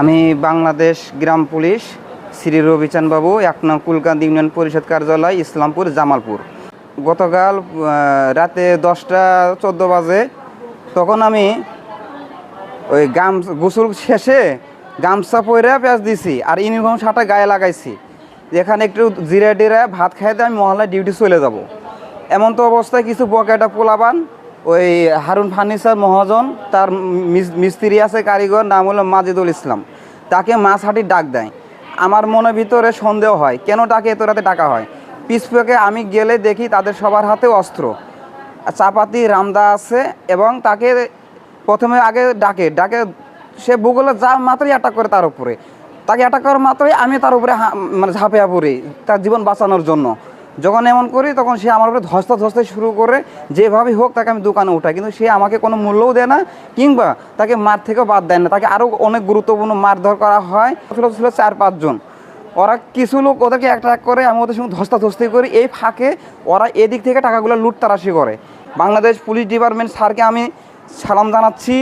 আমি বাংলাদেশ গ্রাম পুলিশ শ্রী রবিচান বাবু এক নং কুলকান্দি ইউনিয়ন পরিষদ কার্যালয়, ইসলামপুর, জামালপুর। গতকাল রাতে দশটা চোদ্দ বাজে, তখন আমি ওই গাম, গোসল শেষে গামছা পরে পেঁয়াজ দিছি আর ইউনিফর্ম শার্টটা গায়ে লাগাইছি। এখানে একটু জিরা টিরা ভাত খাইতে আমি মহল্লায় ডিউটি চলে যাব। এমন তো অবস্থায় কিছু বকেটা পোলাবান ওই হারুন ফার্নিচার মহাজন, তার মিস্ত্রি আছে কারিগর, নাম হলো মাজেদুল ইসলাম। তাকে মাছ হাঁটির ডাক দেয়। আমার মনের ভিতরে সন্দেহ হয়, কেন তাকে এত রাতে ডাকা হয়? পিছপেকে আমি গেলে দেখি তাদের সবার হাতে অস্ত্র। চাপাতি রামদা আছে এবং তাকে প্রথমে আগে ডাকে। ডাকে, সে ভূগোলে যা মাত্রই অ্যাটাক করে তার উপরে। তাকে অ্যাটাক করার মাত্রই আমি তার উপরে মানে ঝাঁপিয়া পড়ি, তার জীবন বাঁচানোর জন্য। যখন এমন করি, তখন সে আমার উপরে ধস্তা ধস্তে শুরু করে যেভাবেই হোক তাকে আমি দোকানে উঠাই। কিন্তু সে আমাকে কোনো মূল্যও দেয় না, কিংবা তাকে মার থেকেও বাদ দেয় না। তাকে আরও অনেক গুরুত্বপূর্ণ মারধর করা হয়। ছিল ছিল চার পাঁচজন। ওরা কিছু লোক ওদেরকে অ্যাট্রাক করে, আমি ওদের সঙ্গে ধস্তাধস্তি করি। এই ফাঁকে ওরা এদিক থেকে টাকাগুলো লুটতারাশি করে। বাংলাদেশ পুলিশ ডিপার্টমেন্ট স্যারকে আমি সালাম জানাচ্ছি।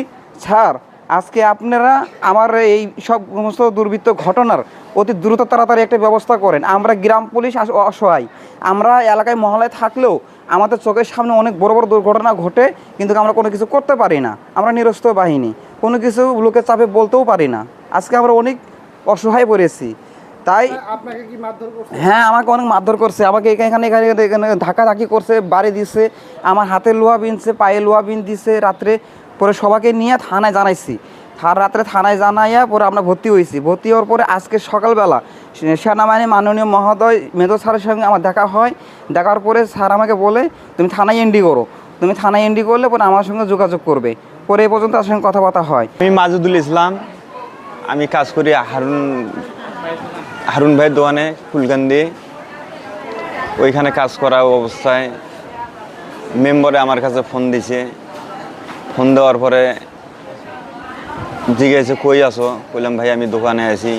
স্যার আজকে আপনারা আমার এই সব সমস্ত দুর্বৃত্ত ঘটনার অতি দ্রুত তাড়াতাড়ি একটা ব্যবস্থা করেন। আমরা গ্রাম পুলিশ অসহায়। আমরা এলাকায় মহলায় থাকলেও আমাদের চোখের সামনে অনেক বড় বড় দুর্ঘটনা ঘটে কিন্তু আমরা কোনো কিছু করতে পারি না। আমরা নিরস্ত বাহিনী। কোনো কিছু লোকের চাপে বলতেও পারি না। আজকে আমরা অনেক অসহায় পড়েছি। তাই হ্যাঁ আমাকে অনেক মারধর করছে। আমাকে এখানে এখানে এখানে ধাক্কা ধাক্কি করছে বাড়ি দিছে। আমার হাতে লোহা বিনছে পায়ে লোহা বিন দিছে। রাত্রে পরে সবাইকে নিয়ে থানায় জানাইছি। থার রাত্রে থানায় জানাইয়া পরে আমরা ভর্তি হয়েছি ভর্তি হওয়ার পরে আজকে সকালবেলা সেনাবাহিনী মাননীয় মহোদয় মেজর স্যারের সঙ্গে আমার দেখা হয়। দেখার পরে স্যার আমাকে বলে, তুমি থানায় এন্ডি করো। তুমি থানায় এন্ডি করলে পরে আমার সঙ্গে যোগাযোগ করবে। পরে এ পর্যন্ত তার সঙ্গে কথাবার্তা হয়। আমি মাজুদুল ইসলাম। আমি কাজ করি হারুন হারুন ভাইয়ের দোয়ানে ফুলকান্দি। ওইখানে কাজ করা অবস্থায় মেম্বারে আমার কাছে ফোন দিছে। ফোন দেওয়ার পরে জিজ্ঞেসে কই আসো কইলাম, ভাই, আমি দোকানে আছি।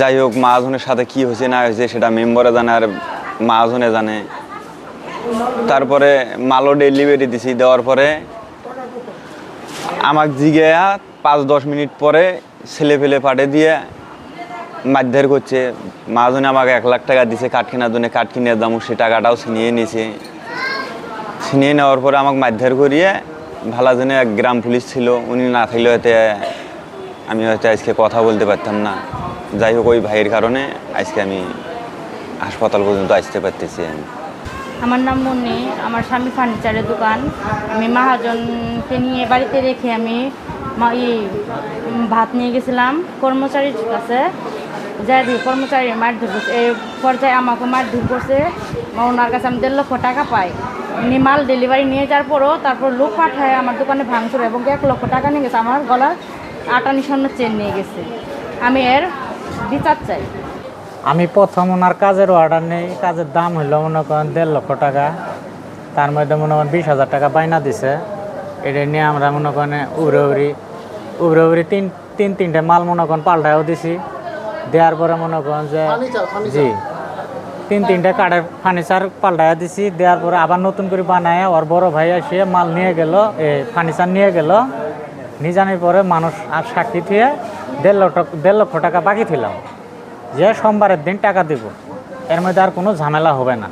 যাই হোক মাহাজনের সাথে কি হয়েছে, না হয়েছে, সেটা মেম্বারে জানে আর মাহাজনে জানে। তারপরে মালও ডেলিভারি দিছি। দেওয়ার পরে আমাকে জিগেয়া পাঁচ, দশ মিনিট পরে ছেলে ফেলে পাঠে দিয়ে মারধর করছে। মাহাজনে আমাকে এক লাখ টাকা দিছে কাঠ কেনার জন্য। কাঠ কিনে দাম, সে টাকাটাও ছিনিয়ে নিয়েছে। ছিনিয়ে নেওয়ার পরে আমাকে মারধর করিয়ে ভালাজনে এক গ্রাম পুলিশ ছিল, উনি না থাকলে হয়তো আমি হয়তো আজকে কথা বলতে পারতাম না। যাই হোক, ওই ভাইয়ের কারণে আজকে আমি হাসপাতাল পর্যন্ত আসতে পারতেছি আমি। আমার নাম মুন্নি, আমার স্বামী ফার্নিচারের দোকান। আমি মহাজনকে নিয়ে বাড়িতে রেখে আমি ভাত নিয়ে গেছিলাম। কর্মচারীর কাছে যাই দিই কর্মচারী মারধর করছে। এই পর্যায়ে আমাকে মারধর করছে। ওনার কাছে আমি দেড় লক্ষ টাকা পাই। উনি মাল ডেলিভারি নিয়ে যাওয়ার পরও তারপর লোক পাঠায় আমার দোকানে ভাঙচুর এবং এক লক্ষ টাকা নিয়ে গেছে। আমার গলার আটানি স্বর্ণ চেন নিয়ে গেছে। আমি এর বিচার চাই। আমি প্রথম ওনার কাজের অর্ডার নেই কাজের দাম হইল মনে করেন দেড় লক্ষ টাকা। তার মধ্যে মনে করেন বিশ হাজার টাকা বাইনা দিছে। এটা নিয়ে আমরা মনে করেন উবরে উড়ি উবরে উড়ি তিন তিন তিনটে মাল মনে করেন পাল্টায়ও দিছি। দেওয়ার পরে মনে করেন যে জি। তিন তিনটে কাঠের ফার্নিচার পাল্টায় দিছি। দেওয়ার পরে আবার নতুন করে বানায় ওর বড় ভাই এসে মাল নিয়ে গেল এই ফার্নিচার নিয়ে গেল। নিজানির পরে মানুষ আর সাক্ষী থুয়ে দেড় লক্ষ দেড় লক্ষ টাকা বাকি ছিলাম যে সোমবারের দিন টাকা দিব, এর মধ্যে আর কোনো ঝামেলা হবে না।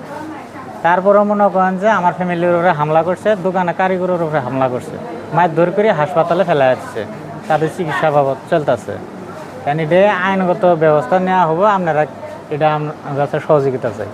তারপরে মনে করেন যে আমার ফ্যামিলির উপরে হামলা করছে দোকানে কারিগরের উপরে হামলা করছে। মায়ের ধর করে হাসপাতালে ফেলা যাচ্ছে তাদের চিকিৎসা বাবদ চলতেছে। এটা আইনগত ব্যবস্থা নেওয়া হবে, আপনারা এটা আমার কাছে সহযোগিতা চাই।